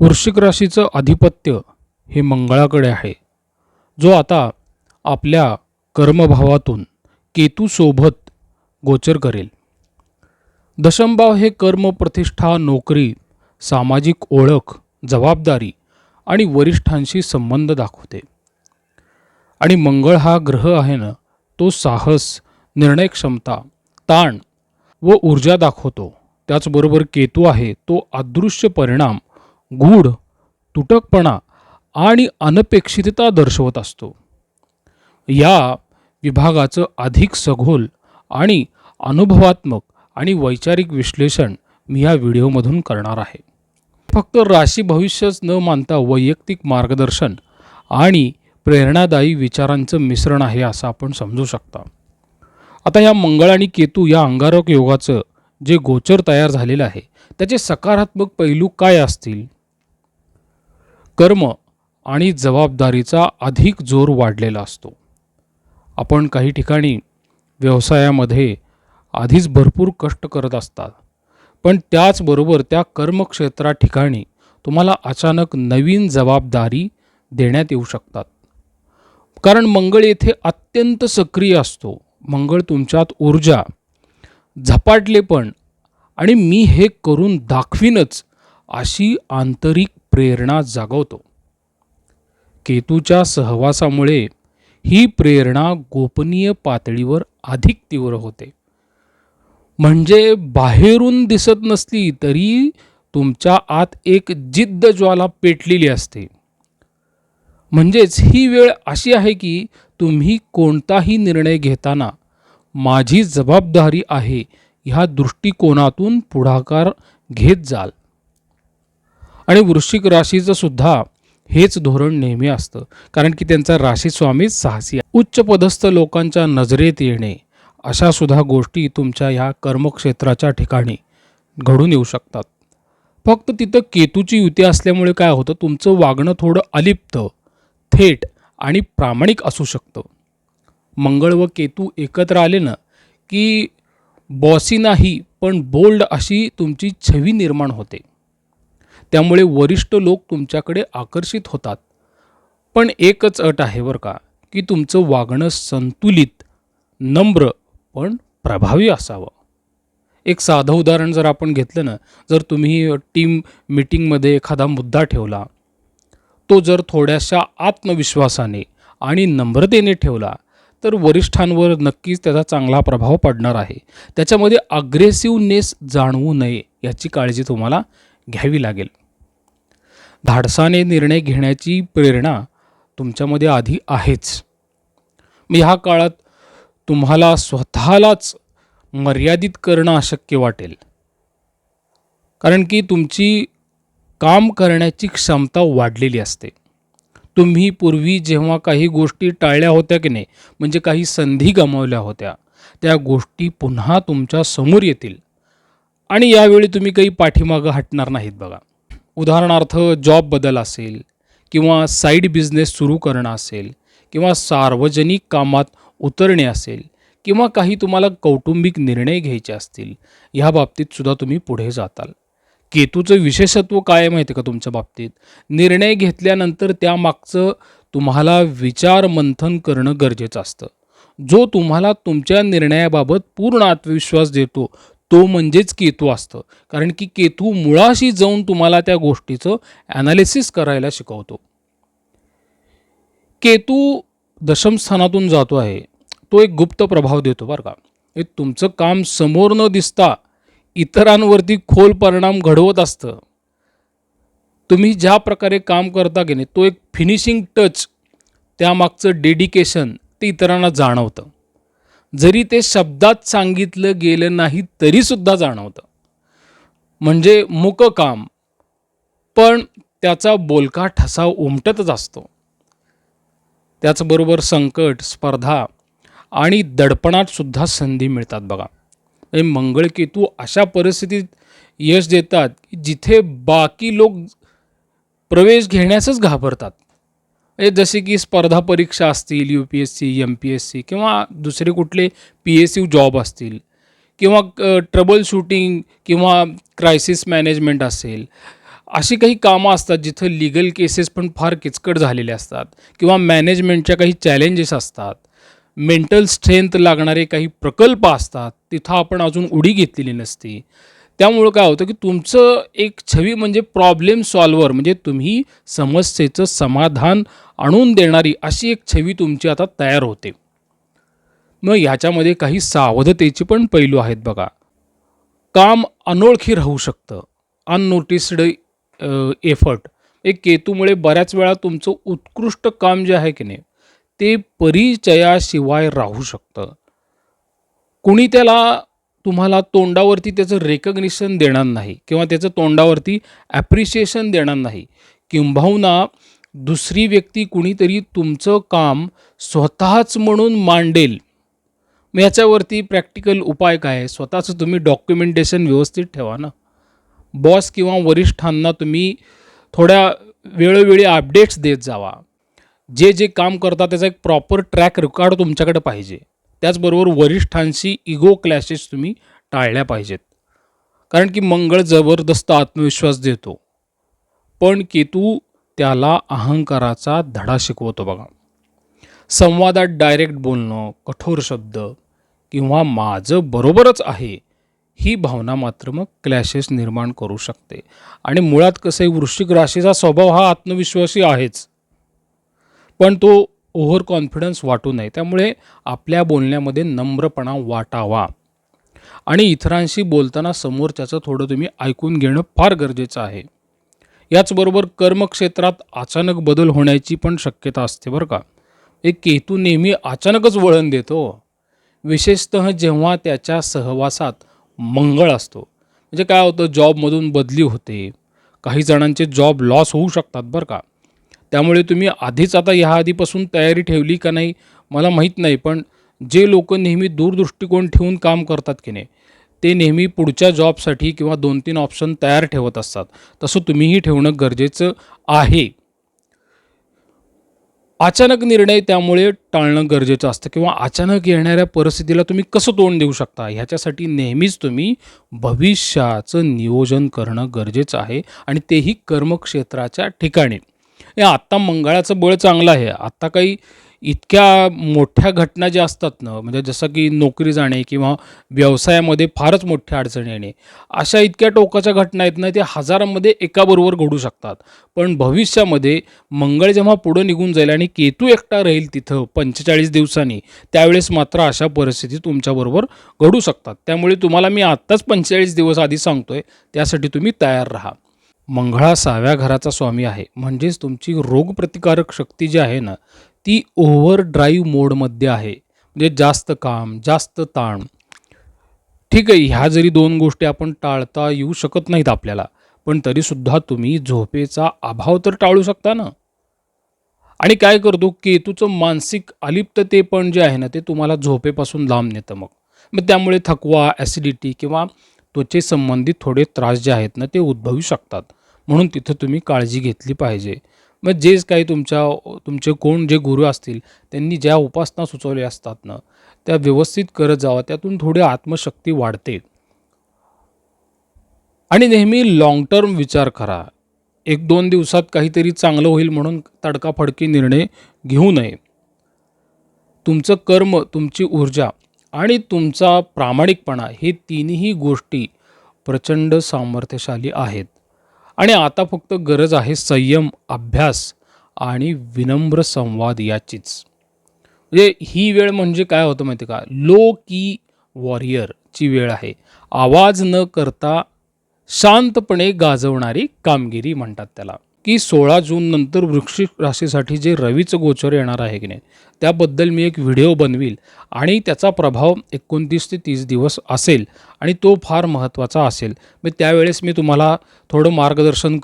वृश्चिक राशीचं आधिपत्य हे मंगळाकडे आहे. जो आता आपल्या कर्मभावातून केतूसोबत गोचर करेल. दशमभाव हे कर्म प्रतिष्ठा नोकरी सामाजिक ओळख जबाबदारी आणि वरिष्ठांशी संबंध दाखवते. आणि मंगळ हा ग्रह आहे ना तो साहस निर्णय क्षमता ताण व ऊर्जा दाखवतो. त्याचबरोबर केतू आहे तो अदृश्य परिणाम गूढ तुटकपणा आणि अनपेक्षितता दर्शवत असतो. या विभागाचं अधिक सखोल आणि अनुभवात्मक आणि वैचारिक विश्लेषण मी या व्हिडिओमधून करणार आहे. फक्त राशी भविष्यच न मानता वैयक्तिक मार्गदर्शन आणि प्रेरणादायी विचारांचं मिश्रण आहे असं आपण समजू शकता. आता या मंगळ आणि केतू या अंगारक योगाचं जे गोचर तयार झालेलं आहे त्याचे सकारात्मक पैलू काय असतील? कर्म आणि जबाबदारीचा अधिक जोर वाढलेला असतो. आपण काही ठिकाणी व्यवसायामध्ये आधीच भरपूर कष्ट करत असतात पण त्याचबरोबर त्या कर्मक्षेत्रा ठिकाणी तुम्हाला अचानक नवीन जबाबदारी देण्यात येऊ शकतात. कारण मंगळ येथे अत्यंत सक्रिय असतो. मंगळ तुमच्यात ऊर्जा झपाटलेपण आणि मी हे करून दाखवीनच अशी आंतरिक प्रेरणा जागवतो. केतूच्या सहवासामुळे ही प्रेरणा गोपनीय पातळीवर अधिक तीव्र होते. म्हणजे बाहेरून दिसत नसली तरी तुमच्या आत एक जिद्द ज्वाला पेटलेली असते. म्हणजेच ही वेळ अशी आहे की तुम्ही कोणताही निर्णय घेताना माझी जबाबदारी आहे ह्या दृष्टिकोनातून पुढाकार घेत जाल. आणि वृश्चिक राशीचं सुद्धा हेच धोरण नेहमी असतं. कारण की त्यांचा राशीस्वामी साहसी उच्च पदस्थ लोकांच्या नजरेत येणे अशा सुद्धा गोष्टी तुमच्या ह्या कर्मक्षेत्राच्या ठिकाणी घडून येऊ शकतात. फक्त तिथं केतूची युती असल्यामुळे काय होतं तुमचं वागणं थोडं अलिप्त थेट आणि प्रामाणिक असू शकतं. मंगळ व केतू एकत्र आले ना की बॉसी नाही पण बोल्ड अशी तुमची छवी निर्माण होते. त्यामुळे वरिष्ठ लोक तुमच्याकडे आकर्षित होतात. पण एकच अट आहे बरं का की तुमचं वागणं संतुलित नम्र पण प्रभावी असावं. एक साधं उदाहरण जर आपण घेतलं ना जर तुम्ही टीम मिटिंगमध्ये एखादा मुद्दा ठेवला तो जर थोड्याशा आत्मविश्वासाने आणि नम्रतेने ठेवला तर वरिष्ठांवर नक्कीच त्याचा चांगला प्रभाव पडणार आहे. त्याच्यामध्ये अग्रेसिव्हनेस जाणवू नये याची काळजी तुम्हाला घ्यावी लागेल. धाडसाने निर्णय घेण्याची प्रेरणा तुमच्यामध्ये आधी आहेच. मी ह्या काळात तुम्हाला स्वतःलाच मर्यादित करणं अशक्य वाटेल. कारण की तुमची काम करण्याची क्षमता वाढलेली असते. तुम्ही पूर्वी जेव्हा काही गोष्टी टाळल्या होत्या की नाही म्हणजे काही संधी गमावल्या होत्या त्या गोष्टी पुन्हा तुमच्यासमोर येतील. आणि यावेळी तुम्ही काही पाठीमागं हटणार नाहीत बघा. उदाहरणार्थ जॉब बदल असेल किंवा साईड बिझनेस सुरू करणं असेल किंवा सार्वजनिक कामात उतरणे असेल किंवा काही तुम्हाला कौटुंबिक निर्णय घ्यायचे असतील ह्या बाबतीत सुद्धा तुम्ही पुढे जाताल. केतूचं विशेषत्व काय माहिती आहे का तुमच्या बाबतीत? निर्णय घेतल्यानंतर त्यामागचं तुम्हाला विचार मंथन करणं गरजेचं असतं. जो तुम्हाला तुमच्या निर्णयाबाबत पूर्ण आत्मविश्वास देतो तो म्हणजेच केतू असतं. कारण की केतू मुळाशी जाऊन तुम्हाला त्या गोष्टीचं ॲनालिसिस करायला शिकवतो. केतू दशमस्थानातून जातो आहे. तो एक गुप्त प्रभाव देतो बरं का. हे तुमचं काम समोर न दिसता इतरांवरती खोल परिणाम घडवत असतं. तुम्ही ज्या प्रकारे काम करता की नाही तो एक फिनिशिंग टच त्यामागचं डेडिकेशन ते इतरांना जाणवतं. जरी ते शब्दात सांगितलं गेलं नाही तरीसुद्धा जाणवतं. म्हणजे मुकं काम. पण त्याचा बोलका ठसा उमटतच असतो. त्याचबरोबर संकट स्पर्धा आणि दडपणात सुद्धा संधी मिळतात बघा. हे मंगळकेतू अशा परिस्थितीत यश देतात की जिथे बाकी लोक प्रवेश घेण्यासच घाबरतात. म्हणजे जसे की स्पर्धा परीक्षा असतील U P S C M P S C किंवा दुसरे कुठले पी एस यू जॉब असतील किंवा ट्रबल शूटिंग किंवा क्रायसिस मॅनेजमेंट असेल अशी काही कामं असतात जिथं लिगल केसेस पण फार किचकट झालेले असतात किंवा मॅनेजमेंटच्या काही चॅलेंजेस असतात. मेंटल स्ट्रेंथ लागणारे काही प्रकल्प असतात तिथं आपण अजून उडी घेतलेली नसते. त्यामुळं काय होतं की तुमचं एक छवी म्हणजे प्रॉब्लेम सॉल्वर म्हणजे तुम्ही समस्येचं समाधान आणून देणारी अशी एक छवी तुमची आता तयार होते. मग ह्याच्यामध्ये काही सावधतेचे पण पैलू आहेत बघा. काम अनोळखी राहू शकतं. अननोटिस्ड एफर्ट एक केतूमुळे बऱ्याच वेळा तुमचं उत्कृष्ट काम जे आहे की नाही ते परिचयाशिवाय राहू शकतं. कुणी त्याला तुम्हाला तोंडावरती त्याचं रेकग्निशन देणार नाही किंवा त्याचं तोंडावरती ॲप्रिशिएशन देणार नाही. किंबहुना दुसरी व्यक्ती कुणीतरी तुमचं काम स्वतःच म्हणून मांडेल. मग याच्यावरती प्रॅक्टिकल उपाय काय? आहे स्वतःचं तुम्ही डॉक्युमेंटेशन व्यवस्थित ठेवा ना. बॉस किंवा वरिष्ठांना तुम्ही थोड्या वेळोवेळी अपडेट्स देत जावा. जे जे काम करता त्याचा एक प्रॉपर ट्रॅक रेकॉर्ड तुमच्याकडे पाहिजे. त्याचबरोबर वरिष्ठांशी इगो क्लॅशेस तुम्ही टाळल्या पाहिजेत. कारण की मंगळ जबरदस्त आत्मविश्वास देतो. पण केतू त्याला अहंकाराचा धडा शिकवतो बघा. संवादात डायरेक्ट बोलणं कठोर शब्द किंवा माझं बरोबरच आहे ही भावना मात्र मग क्लॅशेस निर्माण करू शकते. आणि मुळात कसं आहे वृश्चिक राशीचा स्वभाव हा आत्मविश्वासी आहेच. पण तो ओव्हर कॉन्फिडन्स वाटू नये त्यामुळे आपल्या बोलण्यामध्ये नम्रपणा वाटावा. आणि इतरांशी बोलताना समोरच्याचं थोडं तुम्ही ऐकून घेणं फार गरजेचं आहे. याचबरोबर कर्मक्षेत्रात अचानक बदल होण्याची पण शक्यता असते बरं का. एक केतू नेहमी अचानकच वळण देतो. विशेषतः जेव्हा त्याच्या सहवासात मंगळ असतो. म्हणजे काय होतं जॉबमधून बदली होते. काही जणांचे जॉब लॉस होऊ शकतात बरं का. त्यामुळे तुम्ही आधीच आता ह्या आधीपासून तयारी ठेवली का नाही मला माहीत नाही पण जे लोक नेहमी दूरदृष्टिकोन ठेवून काम करतात की नाही ते नेहमी पुढच्या जॉबसाठी किंवा दोन तीन ऑप्शन तयार ठेवत असतात. तसं तुम्हीही ठेवणं गरजेचं आहे. अचानक निर्णय त्यामुळे टाळणं गरजेचं असतं किंवा अचानक येणाऱ्या परिस्थितीला तुम्ही कसं तोंड देऊ शकता? ह्याच्यासाठी नेहमीच तुम्ही भविष्याचं नियोजन करणं गरजेचं आहे आणि तेही कर्मक्षेत्राच्या ठिकाणी. आत्ता मंगळाचं बळ चांगलं आहे. आत्ता काही इतक्या मोठ्या घटना ज्या असतात ना म्हणजे जसं की नोकरी जाणे किंवा व्यवसायामध्ये फारच मोठ्या अडचणी येणे अशा इतक्या टोकाच्या घटना आहेत ना त्या हजारामध्ये एकाबरोबर घडू शकतात. पण भविष्यामध्ये मंगळ जेव्हा पुढं निघून जाईल आणि केतू एकटा राहील तिथं पंचेचाळीस दिवसांनी त्यावेळेस मात्र अशा परिस्थिती तुमच्याबरोबर घडू शकतात. त्यामुळे तुम्हाला मी आत्ताच पंचेचाळीस दिवस आधी सांगतोय त्यासाठी तुम्ही तयार राहा. मंगळा सहाव्या घराचा स्वामी आहे. म्हणजेच तुमची रोगप्रतिकारक शक्ती जी आहे ना ती ओव्हर ड्राईव्ह मोडमध्ये आहे. म्हणजे जास्त काम जास्त ताण. ठीक आहे ह्या जरी दोन गोष्टी आपण टाळता येऊ शकत नाहीत आपल्याला पण तरीसुद्धा तुम्ही झोपेचा अभाव तर टाळू शकता ना? आणि काय करतो केतूचं मानसिक अलिप्ततेपण जे आहे ना ते तुम्हाला झोपेपासून लांब नेतं मग. मग त्यामुळे थकवा ॲसिडिटी किंवा त्वचेसंबंधित थोडे त्रास जे आहेत ना ते उद्भवू शकतात. म्हणून तिथं तुम्ही काळजी घेतली पाहिजे. मग जेच काही तुमच्या तुमचे कोण जे गुरु असतील त्यांनी ज्या उपासना सुचवल्या असतात ना त्या व्यवस्थित करत जावा. त्यातून थोडी आत्मशक्ती वाढते. आणि नेहमी लाँग टर्म विचार करा. एक दोन दिवसात काहीतरी चांगलं होईल म्हणून तडकाफडकी निर्णय घेऊ नये. तुमचं कर्म तुमची ऊर्जा आणि तुमचा प्रामाणिकपणा हे तिन्ही गोष्टी प्रचंड सामर्थ्यशाली आहेत. आणि आता फक्त गरज आहे संयम अभ्यास आणि विनम्र संवाद याचीच. म्हणजे ही वेळ म्हणजे काय होतं माहिती का? लो की वॉरियरची वेळ आहे. आवाज न करता शांतपणे गाजवणारी कामगिरी म्हणतात त्याला. की सोळा जून नंतर वृक्षिक राशीसाठी जे रवीचं गोचर येणार आहे की नाही त्याबद्दल मी एक व्हिडिओ बनवील आणि त्याचा प्रभाव एकोणतीस ते तीस दिवस असेल आणि तो फार महत्त्वाचा असेल. मग त्यावेळेस मी तुम्हाला थोडं मार्गदर्शन करेन.